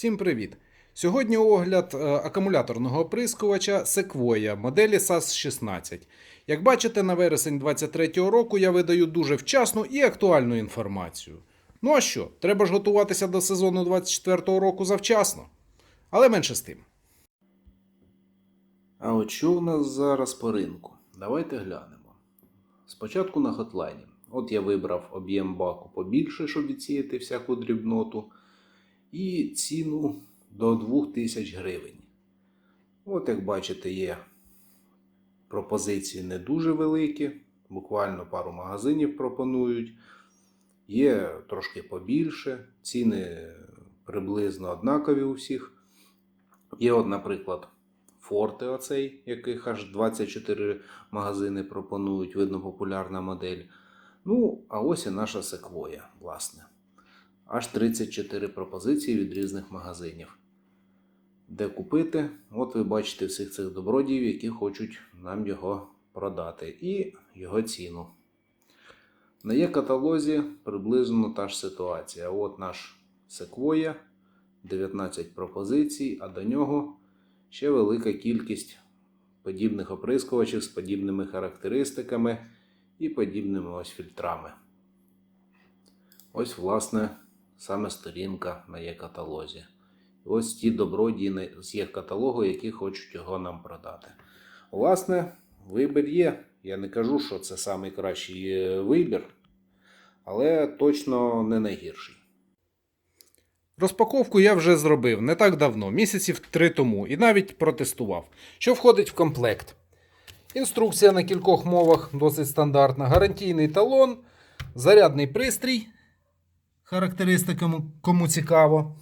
Всім привіт! Сьогодні огляд е, акумуляторного оприскувача Sequoia моделі SAS16. Як бачите, на вересень 2023 року я видаю дуже вчасну і актуальну інформацію. Ну а що, треба ж готуватися до сезону 2024 року завчасно. Але менше з тим. А от що у нас зараз по ринку? Давайте глянемо. Спочатку на хотлайні. От я вибрав об'єм баку побільше, щоб відсіяти всяку дрібноту. І ціну до 2000 гривень. От як бачите, є пропозиції не дуже великі. Буквально пару магазинів пропонують. Є трошки побільше. Ціни приблизно однакові у всіх. Є, от, наприклад, Форте, оцей, яких аж 24 магазини пропонують, видно, популярна модель. Ну, а ось і наша секвоя, власне. Аж 34 пропозиції від різних магазинів. Де купити? От ви бачите всіх цих добродіїв, які хочуть нам його продати, і його ціну. На є каталозі приблизно та ж ситуація. От наш секвоя, 19 пропозицій, а до нього ще велика кількість подібних оприскувачів з подібними характеристиками і подібними ось фільтрами. Ось, власне, саме сторінка на є каталозі. Ось ті добродії з їх каталогу, які хочуть його нам продати. Власне, вибір є. Я не кажу, що це найкращий е, вибір, але точно не найгірший. Розпаковку я вже зробив не так давно, місяців три тому, і навіть протестував. Що входить в комплект? Інструкція на кількох мовах досить стандартна. Гарантійний талон, зарядний пристрій. Характеристиками кому цікаво.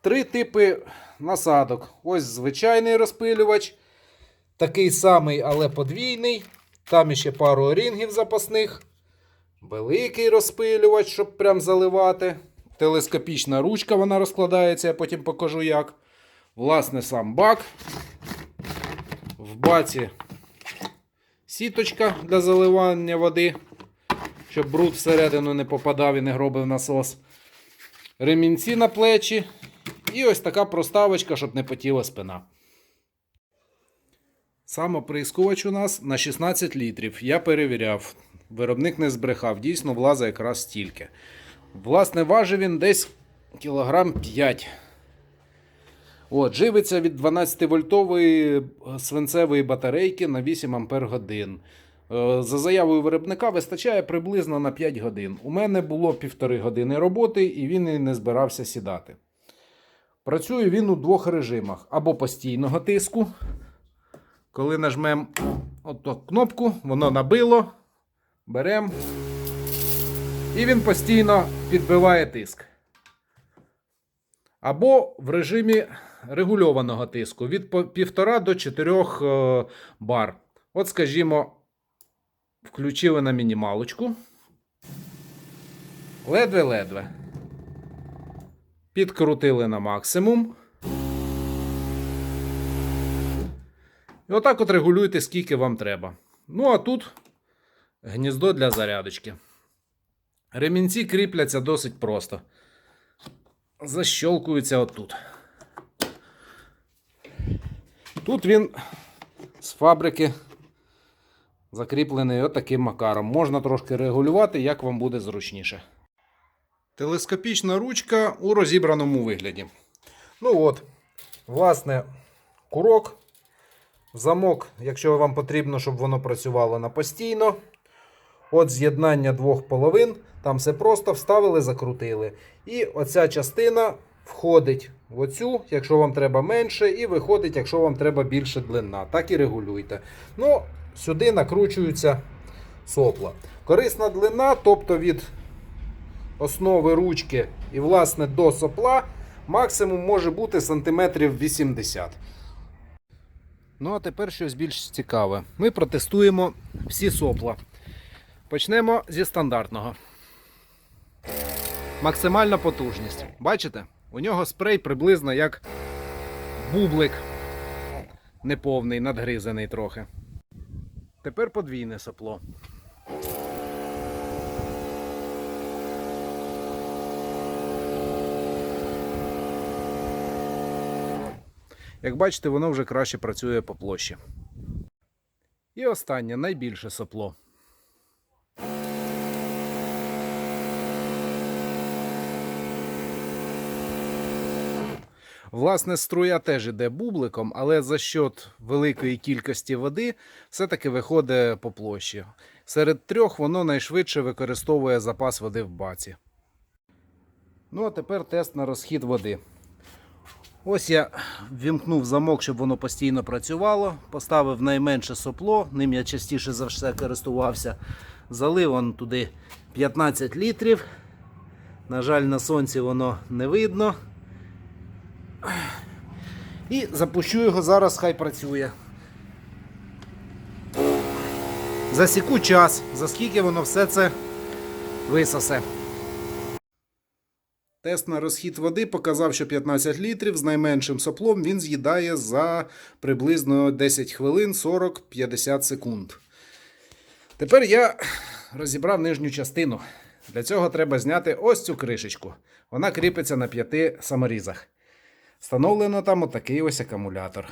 Три типи насадок. Ось звичайний розпилювач. Такий самий, але подвійний. Там іще пару орінгів запасних. Великий розпилювач, щоб прям заливати. Телескопічна ручка, вона розкладається, я потім покажу як. Власне, сам бак. В баці сіточка для заливання води, щоб бруд всередину не попадав і не гробив насос. Ремінці на плечі. І ось така проставочка, щоб не потіла спина. Сам оприскувач у нас на 16 літрів. Я перевіряв. Виробник не збрехав, дійсно влазить якраз стільки. Власне, важив він десь кілограм 5. От, живиться від 12-вольтової свинцевої батарейки на 8 Ампер годин. Е, За заявою виробника вистачає приблизно на 5 годин. У мене було півтори години роботи, і він і не збирався сідати. Працює він у двох режимах: або постійного тиску. Коли нажмемо кнопку, воно набило. Беремо. І він постійно підбиває тиск. Або в режимі регульованого тиску від 1,5 до 4 е, бар. От, скажімо, включили на мінімалочку. Ледве-ледве. Підкрутили на максимум. І отак от регулюйте, скільки вам треба. Ну, а тут гніздо для зарядочки. Ремінці кріпляться досить просто. Защолкуються отут. Тут він з фабрики закріплений отаким макаром. Можна трошки регулювати, як вам буде зручніше. Телескопічна ручка у розібраному вигляді. Ну от, власне, курок. Замок, якщо вам потрібно, щоб воно працювало на постійно. От з'єднання двох половин. Там все просто вставили, закрутили. І оця частина входить в оцю, якщо вам треба менше, і виходить, якщо вам треба більше длина. Так і регулюйте. Ну, сюди накручуються сопла. Корисна длина, тобто від основи ручки і, власне, до сопла, максимум може бути сантиметрів 80. Ну, а тепер щось більш цікаве. Ми протестуємо всі сопла. Почнемо зі стандартного. Максимальна потужність. Бачите? У нього спрей приблизно як бублик. Неповний, надгризаний трохи. Тепер подвійне сопло. Як бачите, воно вже краще працює по площі. І останнє найбільше сопло. Власне, струя теж іде бубликом, але за счет великої кількості води все-таки виходить по площі. Серед трьох воно найшвидше використовує запас води в баці. Ну, а тепер тест на розхід води. Ось я ввімкнув замок, щоб воно постійно працювало. Поставив найменше сопло, ним я частіше за все користувався. Залив он туди 15 літрів. На жаль, на сонці воно не видно. І запущу його зараз, хай працює. Засіку час, за скільки воно все це висосе. Тест на розхід води показав, що 15 літрів з найменшим соплом він з'їдає за приблизно 10 хвилин 40-50 секунд. Тепер я розібрав нижню частину. Для цього треба зняти ось цю кришечку. Вона кріпиться на п'яти саморізах. Встановлено там отакий ось акумулятор.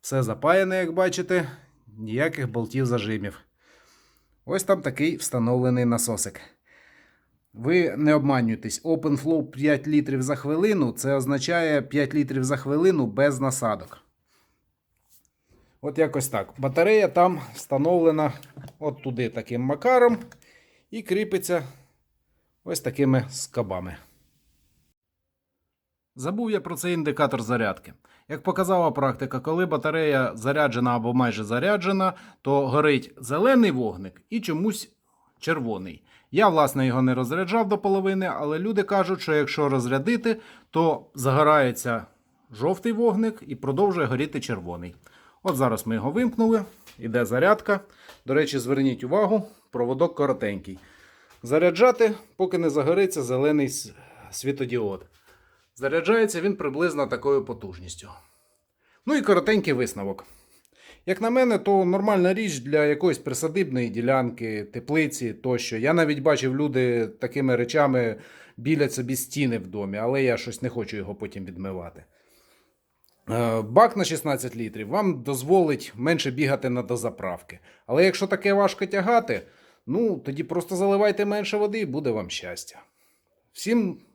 Все запаяне, як бачите, ніяких болтів зажимів. Ось там такий встановлений насосик. Ви не обманюйтесь, OpenFlow 5 літрів за хвилину це означає 5 літрів за хвилину без насадок. От якось так. Батарея там встановлена от туди таким макаром і кріпиться ось такими скобами. Забув я про цей індикатор зарядки. Як показала практика, коли батарея заряджена або майже заряджена, то горить зелений вогник і чомусь червоний. Я, власне, його не розряджав до половини, але люди кажуть, що якщо розрядити, то загорається жовтий вогник і продовжує горіти червоний. От зараз ми його вимкнули, іде зарядка. До речі, зверніть увагу, проводок коротенький. Заряджати, поки не загориться зелений світодіод. Заряджається він приблизно такою потужністю. Ну і коротенький висновок. Як на мене, то нормальна річ для якоїсь присадибної ділянки, теплиці тощо. Я навіть бачив, люди такими речами білять собі стіни в домі, але я щось не хочу його потім відмивати. Е, Бак на 16 літрів вам дозволить менше бігати на дозаправки. Але якщо таке важко тягати, ну тоді просто заливайте менше води і буде вам щастя. Всім